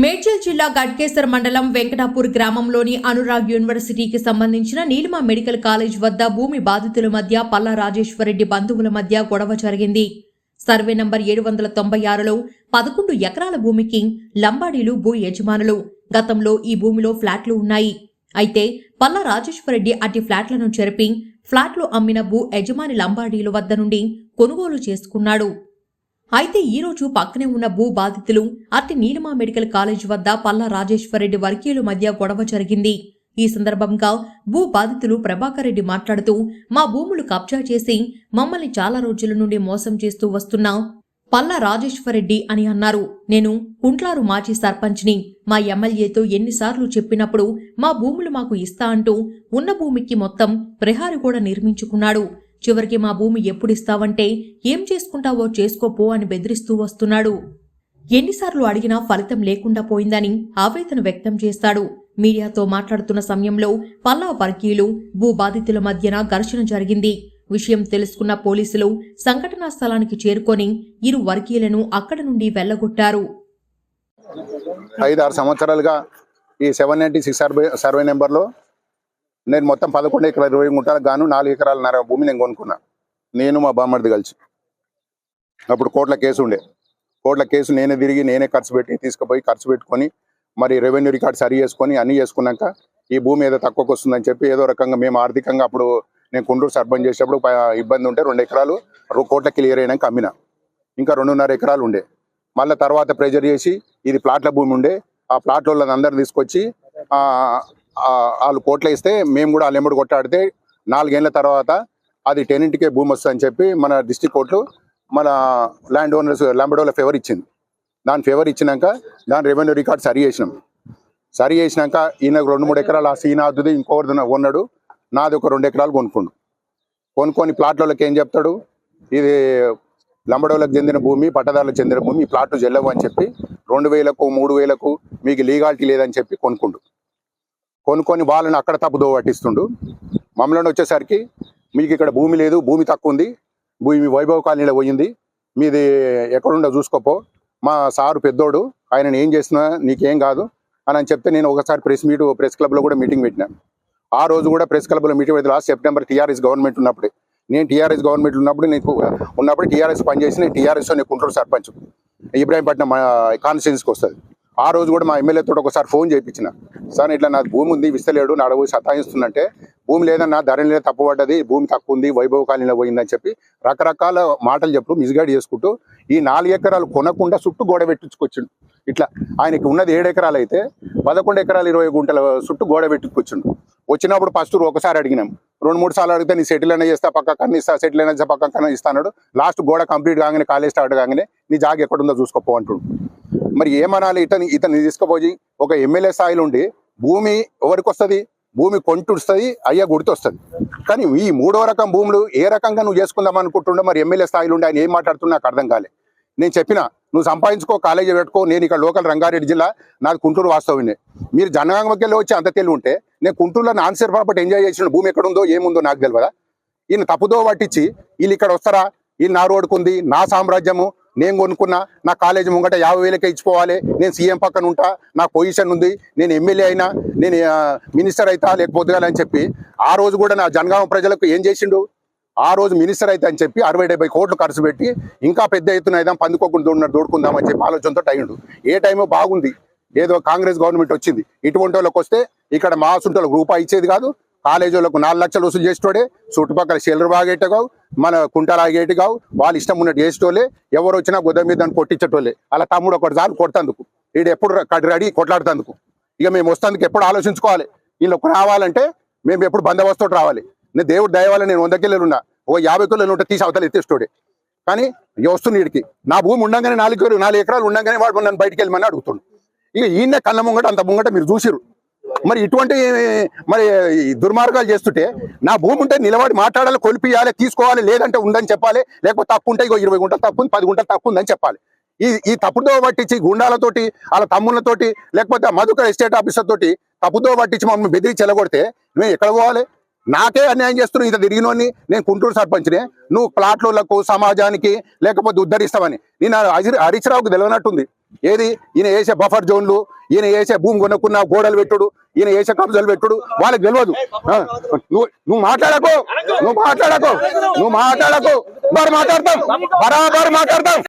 మేడ్చల్ జిల్లా గడ్కేసర్ మండలం వెంకటాపూర్ గ్రామంలోని అనురాగ్ యూనివర్సిటీకి సంబంధించిన నీలిమ మెడికల్ కాలేజ్ వద్ద భూమి బాధితుల మధ్య పల్లా రాజేశ్వరరెడ్డి బంధువుల మధ్య గొడవ జరిగింది. సర్వే నంబర్ ఏడు వందల తొంభై ఆరులో పదకొండు ఎకరాల భూమికి లంబాడీలు భూ యజమానులు. గతంలో ఈ భూమిలో ఫ్లాట్లు ఉన్నాయి. అయితే పల్లా రాజేశ్వరరెడ్డి అట్టి ఫ్లాట్లను చెరిపి ఫ్లాట్లు అమ్మిన భూ యజమాని లంబాడీల వద్ద నుండి కొనుగోలు చేసుకున్నాడు. అయితే ఈ రోజు పక్కనే ఉన్న భూ బాధితులు అట్టి నీలిమా మెడికల్ కాలేజ్ వద్ద పల్లా రాజేశ్వరరెడ్డి వర్గీయుల మధ్య గొడవ జరిగింది. ఈ సందర్భంగా భూ బాధితులు ప్రభాకర్ రెడ్డి మాట్లాడుతూ మా భూములు కబ్జా చేసి మమ్మల్ని చాలా రోజుల నుండి మోసం చేస్తూ వస్తున్నా పల్లా రాజేశ్వరరెడ్డి అని అన్నారు. నేను కుంట్లారు మాజీ సర్పంచ్ని మా ఎమ్మెల్యేతో ఎన్నిసార్లు చెప్పినప్పుడు మా భూములు మాకు ఇస్తా అంటూ ఉన్న భూమికి మొత్తం ప్రహారి కూడా నిర్మించుకున్నాడు. చివరికి మా భూమి ఎప్పుడిస్తావంటే ఏం చేసుకుంటావో చేసుకోపో అని బెదిరిస్తూ వస్తున్నాడు. ఎన్నిసార్లు అడిగినా ఫలితం లేకుండా పోయిందని ఆవేదన వ్యక్తం చేస్తాడు. మీడియాతో మాట్లాడుతున్న సమయంలో పల్లా వర్గీయులు భూ బాధితుల మధ్యన ఘర్షణ జరిగింది. విషయం తెలుసుకున్న పోలీసులు సంఘటనా స్థలానికి చేరుకొని ఇరు వర్గీయులను అక్కడి నుండి వెళ్ళగొట్టారు ఐదు ఆరు సంవత్సరాలుగా ఈ seven ninety six survey survey నెంబర్లో నేను మొత్తం పదకొండు ఎకరాల ఇరవై గుంటలకు గాను నాలుగు ఎకరాలన్నర భూమి నేను కొనుక్కున్నా. నేను మా బామ్మడిది కలిసి. అప్పుడు కోట్ల కేసు ఉండే. కోట్ల కేసు నేనే తిరిగి నేనే ఖర్చు పెట్టి తీసుకుపోయి ఖర్చు పెట్టుకొని మరి రెవెన్యూ రికార్డ్ సరి చేసుకొని అన్నీ చేసుకున్నాక ఈ భూమి ఏదో తక్కువకి వస్తుందని చెప్పి ఏదో రకంగా మేము ఆర్థికంగా అప్పుడు నేను కుండూరు సర్పంచ్ చేసేటప్పుడు ఇబ్బంది ఉంటే రెండు ఎకరాలు కోట్ల క్లియర్ అయినాక అమ్మిన. ఇంకా రెండున్నర ఎకరాలు ఉండే. మళ్ళీ తర్వాత ప్రెజర్ చేసి ఇది ప్లాట్ల భూమి ఉండే. ఆ ప్లాట్ వాళ్ళని అందరు తీసుకొచ్చి వాళ్ళు కోట్లు ఇస్తే మేము కూడా వాళ్ళు ఎమ్మడి కొట్టాడితే నాలుగేళ్ళ తర్వాత అది టెన్నింటికే భూమి వస్తుందని చెప్పి మన డిస్టిక్ కోర్టు మన ల్యాండ్ ఓనర్స్ ల్యాంబడోల ఫేవర్ ఇచ్చింది. దాని ఫేవర్ ఇచ్చినాక దాని రెవెన్యూ రికార్డ్ సరి చేసినాం. సరి చేసినాక ఈయనకు రెండు మూడు ఎకరాలు ఆ సీనాదుది ఇంకొకరిది కొన్నాడు నాది ఒక రెండు ఎకరాలు కొనుక్కుండు. కొనుక్కొని ప్లాట్లకి ఏం చెప్తాడు? ఇది లంబడోలకు చెందిన భూమి పట్టదారులకు చెందిన భూమి ఈ ప్లాట్లు చెల్లవు అని చెప్పి రెండు వేలకు మూడు వేలకు మీకు లీగాలిటీ లేదని చెప్పి కొనుక్కుండు. కొనుక్కొని వాళ్ళని అక్కడ తప్పుదో పట్టిస్తుండు. మమ్మల్ని వచ్చేసరికి మీకు ఇక్కడ భూమి లేదు భూమి తక్కువ ఉంది భూమి వైభవ కాలనీలో పోయింది. మీది ఎక్కడుండో చూసుకోపో. మా సారు పెద్దోడు ఆయన ఏం చేసినా నీకేం కాదు అని అని చెప్తే నేను ఒకసారి ప్రెస్ మీట్ ప్రెస్ క్లబ్లో కూడా మీటింగ్ పెట్టినాను ఆ రోజు కూడా ప్రెస్ క్లబ్లో మీటింగ్ పెట్టి లాస్ట్ సెప్టెంబర్ టీఆర్ఎస్ గవర్నమెంట్ ఉన్నప్పుడు. నేను టీఆర్ఎస్ గవర్నమెంట్ ఉన్నప్పుడు నీకు ఉన్నప్పుడు టీఆర్ఎస్ పనిచేసి నేను టీఆర్ఎస్ నేను కుంటూరు సర్పంచ్. ఇబ్రాహీంపట్నం కాన్స్టిట్యున్సీకి వస్తుంది. ఆ రోజు కూడా మా ఎమ్మెల్యే తోటి ఒకసారి ఫోన్ చేయించిన. సార్ ఇట్లా నాకు భూమి ఉంది విస్తలేడు నా అడవి సతాయిస్తుందంటే భూమి లేదన్నా ధర తప్పబడ్డది భూమి తక్కువ ఉంది వైభవ కాలనీలో పోయిందని చెప్పి రకరకాల మాటలు చెప్పుడు మిస్గైడ్ చేసుకుంటూ ఈ నాలుగు ఎకరాలు కొనకుండా చుట్టూ గోడ పెట్టించుకొచ్చిండు. ఇట్లా ఆయనకి ఉన్నది ఏడు ఎకరాలు అయితే పదకొండు ఎకరాలు ఇరవై గుంటల చుట్టూ గోడ పెట్టుకొచ్చిండు వచ్చినప్పుడు ఫస్ట్ ఒకసారి అడిగినాం. రెండు మూడు సార్లు అడిగితే నీ సెటిల్ అయినా చేస్తా పక్క కన్నా ఇస్తా సెటిల్ అయినా చేస్తా పక్క కన్నా ఇస్తాడు లాస్ట్ గోడ కంప్లీట్ కాగానే కాలేజ్ స్టార్ట్ కాగానే నీ జాగ్ ఎక్కడుందో చూసుకోపో అంటుండు. మరి ఏమనాలి? ఇతని ఇతన్ని తీసుకుపోయి ఒక ఎమ్మెల్యే స్థాయిలో ఉండి భూమి ఎవరికి వస్తుంది భూమి కొంటుస్తుంది అయ్యా గుర్తొస్తుంది. కానీ ఈ మూడో రకం భూములు ఏ రకంగా నువ్వు చేసుకుందాం అనుకుంటుండో మరి ఎమ్మెల్యే స్థాయిలో ఉండి ఆయన ఏం మాట్లాడుతున్నా నాకు అర్థం కాలే. నేను చెప్పిన నువ్వు సంపాదించుకో కాలేజీ పెట్టుకో నేను ఇక్కడ లోకల్ రంగారెడ్డి జిల్లా నాది కుంటూరు వాస్తవమే. మీరు జనగామకెళ్ళి వచ్చి అంత తెలివి ఉంటే నేను కుంటూరులో నాన్సర్ ప్రాపర్టీ ఎంజాయ్ చేసిన భూమి ఎక్కడుందో ఏముందో నాకు తెలియదా ఈయన తప్పుదో పట్టించి వీళ్ళు ఇక్కడ వస్తారా? వీళ్ళు నా రోడ్డుకుంది నా సామ్రాజ్యము నేను కొనుక్కున్నా నా కాలేజీ ముంగట యాభై వేలకే ఇచ్చుకోవాలి. నేను సీఎం పక్కన ఉంటా నా పొజిషన్ ఉంది నేను ఎమ్మెల్యే అయినా నేను మినిస్టర్ అవుతా లేకపోతే అని చెప్పి ఆ రోజు కూడా నా జనగామ ప్రజలకు ఏం చేసిండు? ఆ రోజు మినిస్టర్ అయితే అని చెప్పి అరవై డెబ్బై కోట్లు ఖర్చు పెట్టి ఇంకా పెద్ద ఎత్తున అయినా పందుకోకుండా ఉన్న దోడుకుందామని చెప్పి ఆలోచనతో అయ్యిండు ఏ టైమో బాగుంది. ఏదో కాంగ్రెస్ గవర్నమెంట్ వచ్చింది. ఇటువంటి వాళ్ళకి వస్తే ఇక్కడ మా సుంటలకు రూపాయి ఇచ్చేది కాదు కాలేజీ నాలుగు లక్షలు వసూలు చేసేటోడే చుట్టుపక్కల షెల్లర్ బాగేటగావు మన కుంటాలు ఆగేటి కావు వాళ్ళు ఇష్టం ఉన్నట్టు చేసేటోళ్ళే ఎవరు వచ్చినా గుద్ద మీద దాన్ని కొట్టించేటోళ్ళే. అలా తమ్ముడు ఒకటి సార్లు కొడతందుకు. ఈడు ఎప్పుడు రెడీ కొట్లాడుతందుకు. ఇక మేము వస్తానికి ఎప్పుడు ఆలోచించుకోవాలి. వీళ్ళకి రావాలంటే మేము ఎప్పుడు బందోబస్తు రావాలి. నేను దేవుడు దయవాల నేను వంద కిలోలు ఉన్నా. ఓ యాభై కిలోలు ఉంటే తీసి అవతల ఎత్తేస్తోడే కానీ వస్తున్న వీడికి నా భూమి ఉండంగానే నాలుగు నాలుగు ఎకరాలు ఉండగానే వాడు నన్ను బయటికి వెళ్ళమని అడుగుతుండు. ఇక ఈయన కళ్ళ ముంగట అంత ముంగట మీరు చూసిరు మరి ఇటువంటి మరి ఈ దుర్మార్గాలు చేస్తుంటే నా భూమి ఉంటే నిలబడి మాట్లాడాలి కొలిపియాలి తీసుకోవాలి లేదంటే ఉందని చెప్పాలి. లేకపోతే తప్పు ఉంటే ఇగో ఇరవై గుంటలు తప్పు ఉంది పది గుంటలు తప్పు ఉందని చెప్పాలి. ఈ ఈ తప్పుతో పట్టించి గుండాలతోటి వాళ్ళ తమ్ముళ్ళతోటి లేకపోతే ఆ మధుకర్ ఎస్టేట్ ఆఫీసర్ తోటి తప్పుతో పట్టించి మమ్మల్ని బెదిరించి చెలగొడితే మేము ఎక్కడ పోవాలి? నాకే అన్యాయం చేస్తున్నావు ఇంత తిరిగినోని నేను గుంటూరు సర్పంచ్నే. నువ్వు ప్లాట్లకు సమాజానికి లేకపోతే ఉద్ధరిస్తావని. నేను హరీష్ హరీశ్రావుకు తెలియనట్టుంది. ఏది? ఈయన వేసే బఫర్ జోన్లు ఈయన వేసే భూమి కొనుక్కున్న గోడలు పెట్టుడు ఈయన వేసే కబ్జాలు పెట్టుడు వాళ్ళకి తెలియదు. నువ్వు నువ్వు మాట్లాడకు నువ్వు మాట్లాడకు నువ్వు మాట్లాడకు. మరి మాట్లాడతాం బరాబర్ మాట్లాడతాం.